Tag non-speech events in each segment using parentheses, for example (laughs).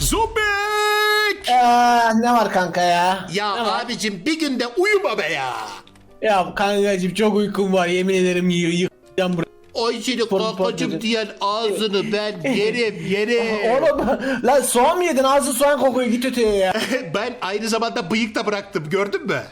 Zombik! Aa, ne var kanka ya? Ya abicim bir günde uyuma be ya. Ya kankacım çok uykum var yemin ederim y- yıkacağım burayı. Ay seni Spor- kankacım spor- diyen ağzını ben (laughs) yerim yerim. (laughs) Oğlum lan soğan mı yedin? Ağzı soğan kokuyor git öteye ya. (laughs) ben aynı zamanda bıyık da bıraktım gördün mü?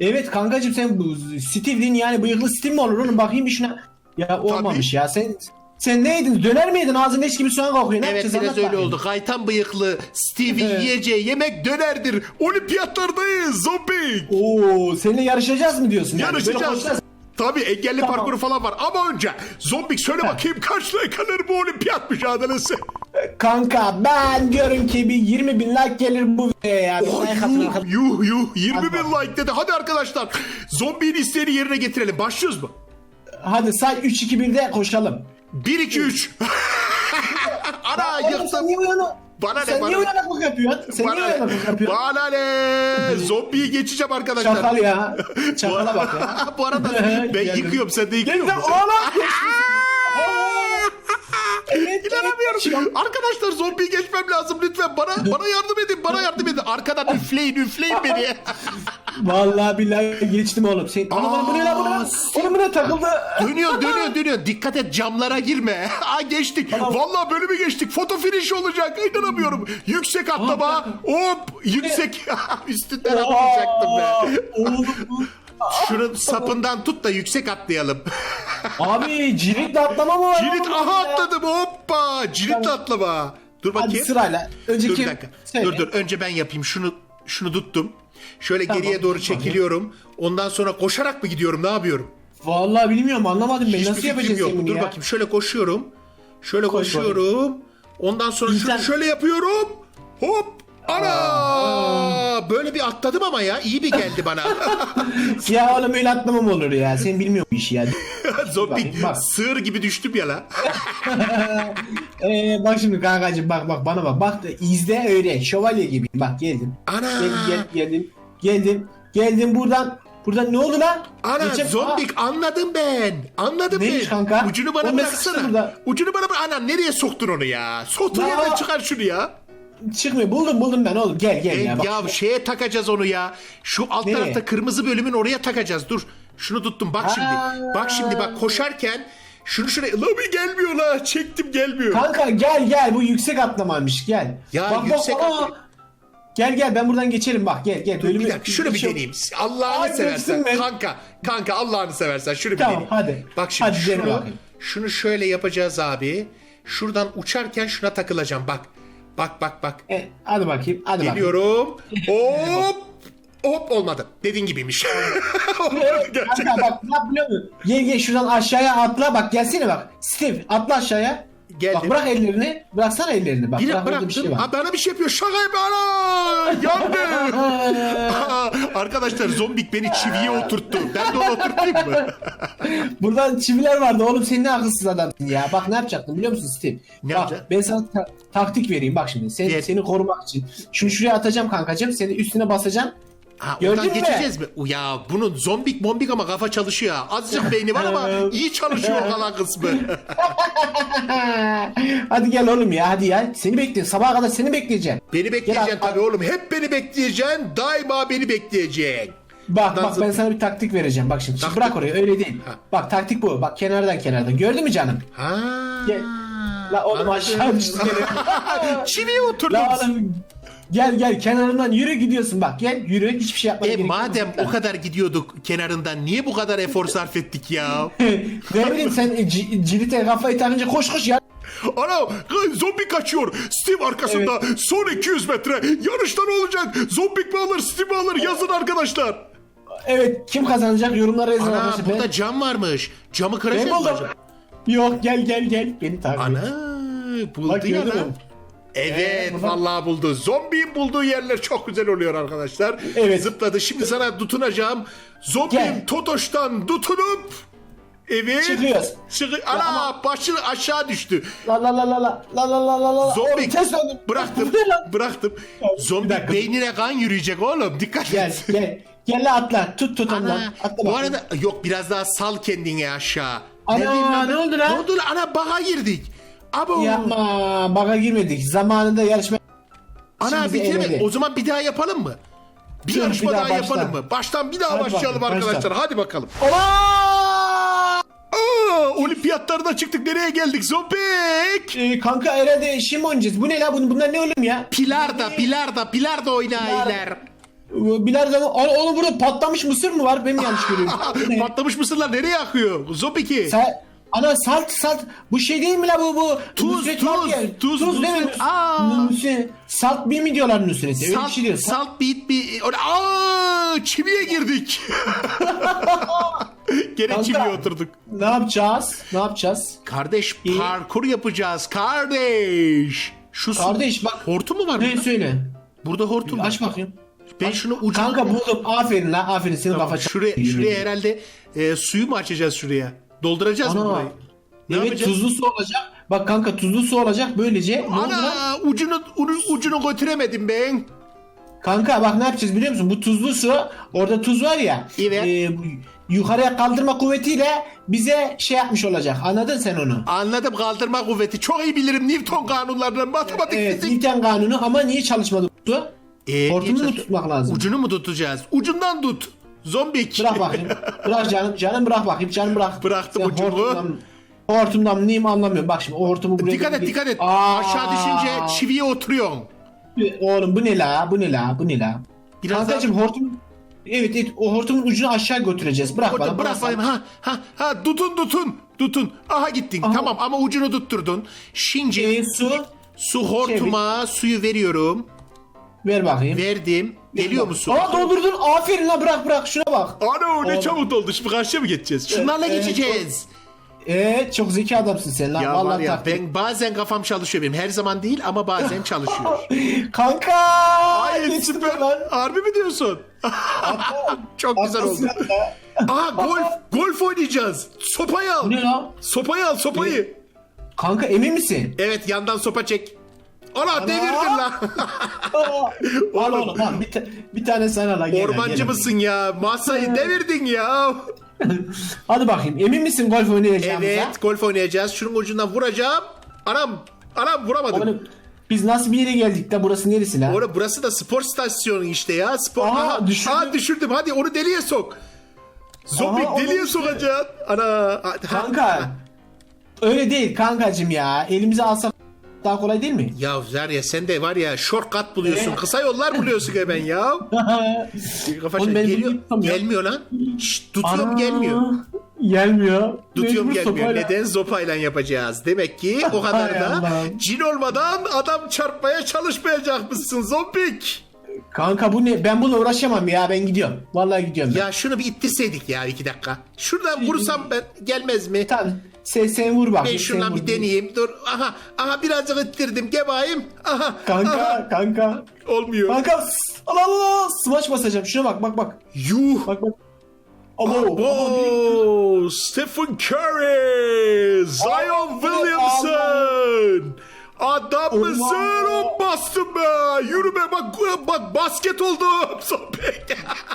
evet kankacım sen bu Steve'din yani bıyıklı Steve mi olur oğlum bakayım bir şuna. Ya olmamış ya sen sen ne yedin? Döner mi yedin? Ağzın leş gibi soğan kokuyor. Ne Evet yapacağız? biraz Anlat öyle bakayım. oldu. Kaytan bıyıklı Stevie Evet. yiyeceği yemek dönerdir. Olimpiyatlardayız zombik. Oo seninle yarışacağız mı diyorsun? yani? Böyle Yarışacağız. koşacağız. Tabii engelli Tamam. parkuru falan var ama önce zombik söyle bakayım kaç like alır bu olimpiyat mücadelesi? Kanka ben diyorum ki bir 20 bin like gelir bu videoya ya. Bir like atın yuh, arkadaşlar. yuh yuh 20 bin like dedi. Hadi arkadaşlar zombinin isteğini yerine getirelim. Başlıyoruz mu? Hadi say 3 2 1'de koşalım. 1 2 3. Ana Oğlum sen yıktım. niye uyanık? Bana ne, Sen bana niye ne? uyanıklık yapıyorsun? Sen niye Bana, uyanıklık yapıyorsun? bana ne? (laughs) Zombiyi geçeceğim arkadaşlar. Çakal ya. (laughs) Çakala bak ya. (laughs) Bu arada ben Geldim. yıkıyorum sen de yıkıyor Geldim musun? oğlum. Evet, İnanamıyorum. evet. Arkadaşlar zombiyi geçmem lazım lütfen. Bana bana yardım edin. Bana yardım edin. Arkadan üfleyin üfleyin beni. Vallahi billahi geçtim oğlum. Sen, oğlum oğlum, bu ne lan bu ne? lan? Oğlum bu ne takıldı? dönüyor dönüyor dönüyor. Dikkat et camlara girme. (laughs) Aa geçtik. Tamam. Vallahi bölümü geçtik. Foto finish olacak. İnanamıyorum. Yüksek atlama. Hop yüksek. (laughs) Üstünden atlayacaktım ben. Oğlum bu- Şunun sapından tut da yüksek atlayalım. (laughs) Abi ciritle atlama mı var? Cirit oğlum aha ya? atladım hoppa. Ciritle atlama. Dur Hadi bakayım. sırayla. Önceki Dur bir dakika. Söyle. Dur dur önce ben yapayım. Şunu şunu tuttum. Şöyle Tamam, geriye doğru bakayım. çekiliyorum. Ondan sonra koşarak mı gidiyorum? Ne yapıyorum? Vallahi bilmiyorum anlamadım ben. Hiçbir Nasıl yapacağız yok. Dur ya? bakayım şöyle koşuyorum. Şöyle Koş koşuyorum. Ondan sonra şunu İnsan- şöyle yapıyorum. Hop. Ana! Böyle bir atladım ama ya. iyi bir geldi bana. (laughs) Ya oğlum öyle atlama mı olur ya? Sen bilmiyorsun bu işi ya. (laughs) Zombi bak. sığır gibi düştüm ya la. (laughs) Ee, bak şimdi kankacığım bak bak bana bak. Bak da izle öyle. Şövalye gibi. Bak geldim. Ana! Gel, gel, geldim. Geldim. Geldim buradan. Buradan ne oldu lan? Ana Geçen- zombik anladım ben. Anladım Neymiş ben. kanka? Ucunu bana sıkıştı bıraksana. burada? Ucunu bana bırak. Ana nereye soktun onu ya? Soktun yerden çıkar şunu ya. Çıkmıyor. Buldum buldum ben oğlum. Gel gel E, ya. ya Bak. şeye takacağız onu ya. Şu alt Nereye? tarafta kırmızı bölümün oraya takacağız. Dur. Şunu tuttum. Bak şimdi. Aa. Bak şimdi bak koşarken şunu şuraya. La bir gelmiyor la. Çektim gelmiyor. Kanka gel gel bu yüksek atlamaymış gel. Ya bak, yüksek bak, Gel gel ben buradan geçerim bak gel gel. Dur bir dakika şunu bir şey- deneyeyim. Allah'ını seversen. görsün be. Kanka. Kanka Allah'ını seversen şunu bir Tamam, deneyeyim. hadi. Bak şimdi Hadi şunu, şunu şöyle yapacağız abi. Şuradan uçarken şuna takılacağım bak. Bak bak bak. E, hadi bakayım hadi. Geliyorum. (laughs) Hop. Hop olmadı. Dediğin gibiymiş. (laughs) Olmadı gerçekten. Kanka bak ne yap biliyor musun? Gel gel şuradan aşağıya atla bak gelsene bak. Steve atla aşağıya. Geldim. Bak bırak ellerini. Bıraksana ellerini bak. Bir bırak bıraktım. bir şey var. Ha, bana bir şey yapıyor. Şaka yapıyor. Ana! Yandı. Aa, (laughs) Arkadaşlar zombik beni çiviye oturttu. Ben de onu oturtayım mı? (laughs) Buradan çiviler vardı oğlum sen ne akılsız adamsın ya. Bak ne yapacaktın biliyor musun Steve? Ne bak, yapacaksın? Ben sana ta- taktik vereyim bak şimdi. Sen, Ver. seni korumak için. Şunu şuraya atacağım kankacığım. Seni üstüne basacağım. Ha, Gördün oradan mü? geçeceğiz mi? Ya bunun zombik bombik ama kafa çalışıyor. ha. Azıcık (laughs) beyni var ama iyi çalışıyor (laughs) kalan kısmı. (laughs) hadi gel oğlum ya hadi ya. Seni bekliyorum. Sabaha kadar seni bekleyeceğim. beni bekleyeceksin tabii oğlum. Hep beni bekleyeceksin. Daima beni bekleyeceksin. Bak Ondan bak ben sana bir taktik vereceğim. Bak şimdi Taktik- bırak orayı öyle değil. Ha. Bak taktik bu. Bak kenardan kenardan. Gördün mü canım? Ha. Gel. La oğlum aşağı düştü. Çiviye oturdum. La oğlum gel gel kenarından yürü gidiyorsun bak gel yürü hiçbir şey yapmana E gerek yok. madem o kadar gidiyorduk kenarından niye bu kadar efor sarf ettik ya? (laughs) bileyim sen e, c- cilite kafayı takınca koş koş ya. Ana zombi kaçıyor. Steve arkasında. Son 200 metre. Yarışta ne olacak? Zombi mi alır Steve mi alır? Yazın arkadaşlar. Evet kim kazanacak yorumlara yazın Ana arkadaşlar. burada cam varmış. Camı ben kıracağız mı buldum. acaba? Yok gel gel gel beni takip et. Ana buldu Bak ya gördün lan. Evet buradan- vallahi buldu. Zombi'nin bulduğu yerler çok güzel oluyor arkadaşlar. Evet. Zıpladı. Şimdi sana tutunacağım. Zombim Gel. Totoş'tan tutunup Evet. Çıkıyoruz. Çıkı Ana başı aşağı düştü. La la la la la la la la la la. Zombi Oğlum, ters döndüm. bıraktım. Bu ne lan? bıraktım. Bir Zombi dakika. beynine kan yürüyecek oğlum. Dikkat Gel et. gel. Gel la atla. Tut tut ondan. Ana, Atla bu bakayım. arada yok biraz daha sal kendini aşağı. Ana, lan ben? ne oldu lan? Ne oldu lan? Ana baga girdik. Abo. Yapma. Baka girmedik. Zamanında yarışma Ana Şimdi eledi. O zaman bir daha yapalım mı? Bir Dur, yarışma bir daha daha, başla. yapalım mı? Baştan bir daha Hadi başlayalım bakalım, başla. arkadaşlar. Hadi bakalım. Aa! Aa, olimpiyatlarına çıktık. Nereye geldik? Zombik. Ee, kanka herhalde şey mi oynayacağız? Bu ne la? Bunun, bunlar ne oğlum ya? Pilarda, pilarda, pilarda oynayırlar. Ee, Bilardo Aa, Oğlum burada patlamış mısır mı var? Ben mi yanlış görüyorum? (laughs) Bu ne? Patlamış mısırlar nereye akıyor? Zombiki. Sa- Ana salt salt bu şey değil mi la bu bu Tuz, Nusret tuz, var ya, tuz, tuz değil mi? Nusret. Aa. Nusret. Salt bir mi diyorlar Nusret'e öyle bir Salt, şey diyor. salt beat bir... Aa, çiviye girdik. (laughs) Gene Kanka. çiviye oturduk. Ne yapacağız? Ne yapacağız? Kardeş İyi. parkur yapacağız kardeş. Şu su- Kardeş bak. Hortum mu var Ne burada? söyle? Burada hortum var. Aç bakayım. Ben şunu ucuna... Kanka buldum. Aferin la. Aferin senin Tamam, kafa şuraya, şuraya herhalde e, suyu mu açacağız şuraya? Dolduracağız mı Ana. burayı? Ne evet yapacağız? tuzlu su olacak. Bak kanka tuzlu su olacak böylece. Ne oldu lan? Ana ucunu, ucunu, ucunu götüremedim ben. Kanka bak ne yapacağız biliyor musun? Bu tuzlu su orada tuz var ya. Evet. e, bu yukarıya kaldırma kuvvetiyle bize şey yapmış olacak. Anladın sen onu? Anladım kaldırma kuvveti. Çok iyi bilirim Newton kanunlarını, matematik, Evet, fizik. Newton kanunu ama niye çalışmadı? Ee, Hortumunu mu tutmak lazım? Ucunu mu tutacağız? Ucundan tut. Zombik. Bırak bakayım. Bırak canım. Canım bırak bakayım. Canım bırak. Bıraktım Sen ucumu. Hortumdan, neyim anlamıyorum. Bak şimdi hortumu buraya... Dikkat et bir- dikkat et. Aa! Aşağı düşünce çiviye oturuyorsun. Oğlum bu ne la? Bu ne la? Bu ne la? Biraz Kankacım hortum... Evet, evet o hortumun ucunu aşağı götüreceğiz. Bırak Orada bana. bırak bana ha ha ha tutun tutun tutun. Aha gittin Aha. tamam ama ucunu tutturdun. Şimdi Ee, su su hortuma suyu veriyorum. Ver bakayım. Verdim. Geliyor mu su? Aa doldurdun. Aferin la bırak bırak şuna bak. Ana ne Oğlum. çabuk oldu. Şimdi karşıya mı geçeceğiz? Şunlarla Evet, geçeceğiz. Evet çok zeki adamsın sen lan. Ya Vallahi var ya takdir. ben bazen kafam çalışıyor benim. Her zaman değil ama bazen çalışıyor. (laughs) Kanka. Ay geçtim süper. lan. Harbi mi diyorsun? (laughs) Çok güzel oldu. Haklısın ya. Aha golf golf oynayacağız. Sopayı al. Bu ne lan? Sopayı al sopayı. Kanka emin misin? Evet yandan sopa çek. Ana, devirdin lan. (laughs) Al oğlum al bir, ta- bir tane sana la gel. Ormancı gel. mısın ya? Masayı devirdin ya. (laughs) Hadi bakayım emin misin golf oynayacağımıza? Evet golf oynayacağız. Şunun ucundan vuracağım. Anam. Anam vuramadım. Oğlum, biz nasıl bir yere geldik de burası neresi lan? Orada burası da spor stasyonu işte ya. Spor. Aha, Aha, düşürdüm. Aa, düşürdüm. Hadi onu deliye sok. Zombik Aha, deliye onu- sokacaksın. Ana. ha- Kanka. Öyle değil kankacım ya. Elimize alsak daha kolay değil mi? Ya var ya sen de var ya shortcut buluyorsun. Ee? Kısa yollar buluyorsun hemen ya. (laughs) Kafa şey- ben geliyor. Gelmiyor lan. Şşt, tutuyorum Ana, gelmiyor. Gelmiyor. Tutuyorum Mecbur gelmiyor. sopayla- Neden? Zopayla yapacağız. Demek ki o (laughs) kadar da cin olmadan adam çarpmaya çalışmayacakmışsın zombik. Kanka bu ne? Ben bununla uğraşamam ya. Ben gidiyorum. Vallahi gidiyorum. ben. Ya şunu bir ittirseydik ya iki dakika. Şuradan vursam ben gelmez mi? Tamam. Sen, sen vur bak. Ben şundan bir deneyeyim. Dur. Aha. Aha birazcık ittirdim. Gebayım. Aha. Kanka aha. kanka. Olmuyor. Kanka s- al al al. Smaç basacağım. Şuna bak bak bak. Yuh. Bak bak. Abo. abo, Stephen Curry, Zion Williamson. Adam mısın o bastım be. Yürü be bak bak basket oldum. (laughs)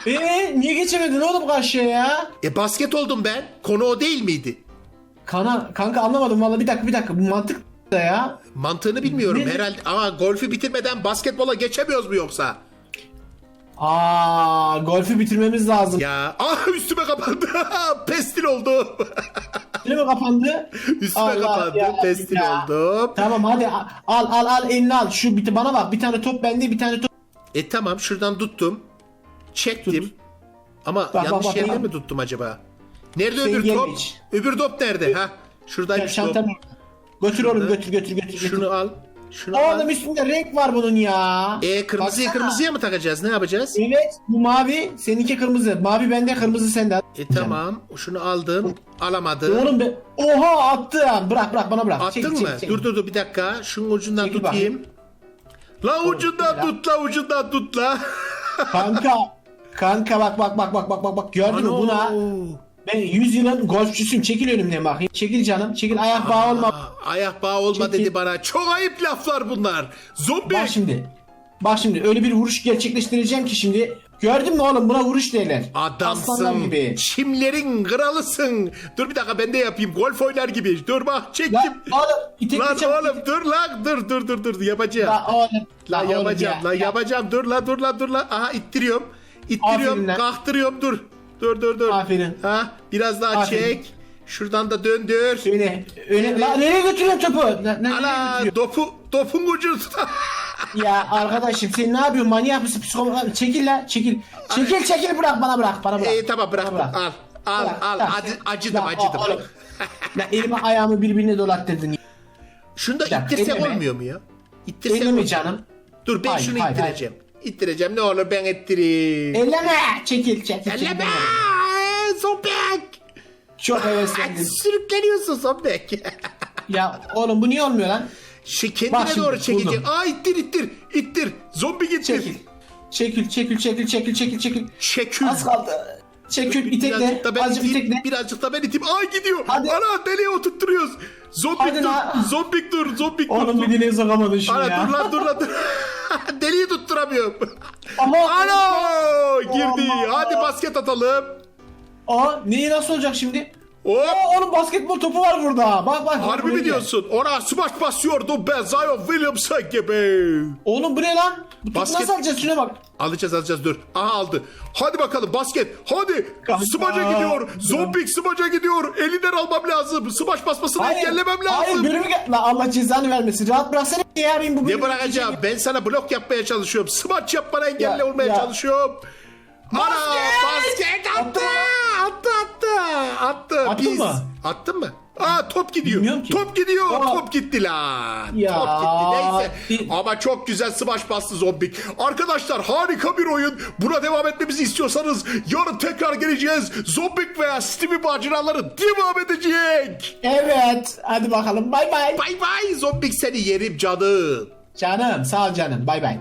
Eee niye geçemedin oğlum karşıya ya? e basket oldum ben. Konu o değil miydi? Kana, kanka anlamadım vallahi bir dakika bir dakika. Bu mantık da ya. Mantığını bilmiyorum Ne? herhalde. Ama golfü bitirmeden basketbola geçemiyoruz mu yoksa? Aa, golfü bitirmemiz lazım. Ya ah üstüme kapandı. (laughs) Pestil oldu. (laughs) Değil mi kapandı? üstüme Allah kapandı. ya, Pestil ya. oldum. Tamam hadi al al al elini al. Şu bir, bana bak bir tane top bende bir tane top. E tamam şuradan tuttum. Çektim. Tut. Ama bak, yanlış bak, yerine bak. mi tuttum acaba? Nerede Sen öbür top? hiç. Öbür top nerede? Ha? Şuradaymış top. Götür oğlum götür götür götür. götür. Şunu al. Şunu Oğlum al. üstünde renk var bunun ya. E kırmızıyı Baksana. kırmızıya mı takacağız? Ne yapacağız? Evet bu mavi seninki kırmızı. Mavi bende kırmızı sende. E tamam. Şunu aldım. Alamadım. Oğlum be. Oha attım. Bırak bırak bana bırak. Attın Çek, mı? çek, çek. Dur dur dur bir dakika. Şunun ucundan Çekil tutayım. La ucundan tut la ucundan tut la. Kanka. Kanka bak bak bak bak bak bak bak gördün mü Ano. buna? Ben 100 yılın golfçüsüyüm. Çekil önümden bakayım. Çekil canım. Çekil ayak bağı olma. Ayak bağı olma Çekil. dedi bana. Çok ayıp laflar bunlar. Zombi. Bak şimdi. Bak şimdi öyle bir vuruş gerçekleştireceğim ki şimdi Gördün mü oğlum buna vuruş derler. Aslanlar Adamsın. gibi. Çimlerin kralısın. Dur bir dakika ben de yapayım. Golf oynar gibi. Dur bak çektim. Lan oğlum itekle Lan çabuk. oğlum dur lan dur dur dur dur yapacağım. La oğlum. Lan oğlum yapacağım ya, lan ya. yapacağım dur lan dur lan dur lan. Aha ittiriyorum. İttiriyorum Aferin lan. kalktırıyorum dur. Dur dur dur. Aferin. Ha biraz daha Aferin. çek. Şuradan da döndür. Öne, öne. La nereye götürüyorsun topu? Ne, nereye Ana topu topun ucunu. (laughs) Ya arkadaşım sen ne yapıyorsun manyak mısın psikopat? Çekil la çekil. Çekil çekil bırak bana bırak bana bırak. İyi tamam bırak. Bana Al al Bırak, al. bırak. Acı, acıdım Ya, acıdım. oğlum. (laughs) Ya elimi ayağımı birbirine dolattırdın. Şunu da ittirsek olmuyor mu ya? İttirsek olmuyor. canım. Dur ben Hayır, şunu hayır, ittireceğim. İttireceğim ne olur ben ittireyim. Elleme. Çekil çekil. Elleme! Zombek! Çok heveslendim. Sürükleniyorsun Zombek. (laughs) ya oğlum bu niye olmuyor lan? Şu Bak kendine şimdi, doğru çekecek. buldum. Aa ittir ittir. İttir. Zombi gittir. Çekil. Çekil çekil çekil çekil çekil çekil. Çekil. Az kaldı. Çekil itekle. Birazcık da ben Azıcık iteyim. itekle. Birazcık da ben iteyim. Ay gidiyor. Hadi. Ana deliye oturtturuyoruz. Zombik Hadi dur. lan. Zombik dur. Zombik dur. Oğlum bir dileğe sokamadın şunu Ana ya. dur lan dur lan dur. (laughs) Deliği tutturamıyorum. Ama Ano girdi. Aman. Hadi basket atalım. Aa neyi nasıl olacak şimdi? Hop. Aa oğlum basketbol topu var burada. Bak bak. Harbi buraya mi gel. diyorsun? Ona smaç basıyordu ben Zion Williamson gibi. Oğlum bu ne lan? Bu Basket- nasıl alacağız şuna bak. Alacağız alacağız dur. Aha aldı. Hadi bakalım basket. Hadi. Kanka. Smaca gidiyor. Zombik smaca gidiyor. Elinden almam lazım. Smaç basmasını engellemem Hayır lazım. bölümü gel. La Allah cezanı vermesin. Rahat bıraksana ya benim bu Ne bölümü bırakacağım? Ben sana blok yapmaya çalışıyorum. Smaç yapmana engelle Ya, olmaya ya. çalışıyorum. Ana Basket! basket attı. Attı attı. Attı. Attın Biz- mı? Attın mı? Aa top gidiyor. Top gidiyor. Aa. Top gitti lan. Ya. Top gitti. Neyse. Ama çok güzel smaç bastı zombik. Arkadaşlar harika bir oyun. Buna devam etmemizi istiyorsanız yarın tekrar geleceğiz. Zombik veya Stevie maceraları devam edecek. Evet. Hadi bakalım. Bay bay. Bay bay zombik seni yerim canım. Canım sağ ol canım. Bay bay.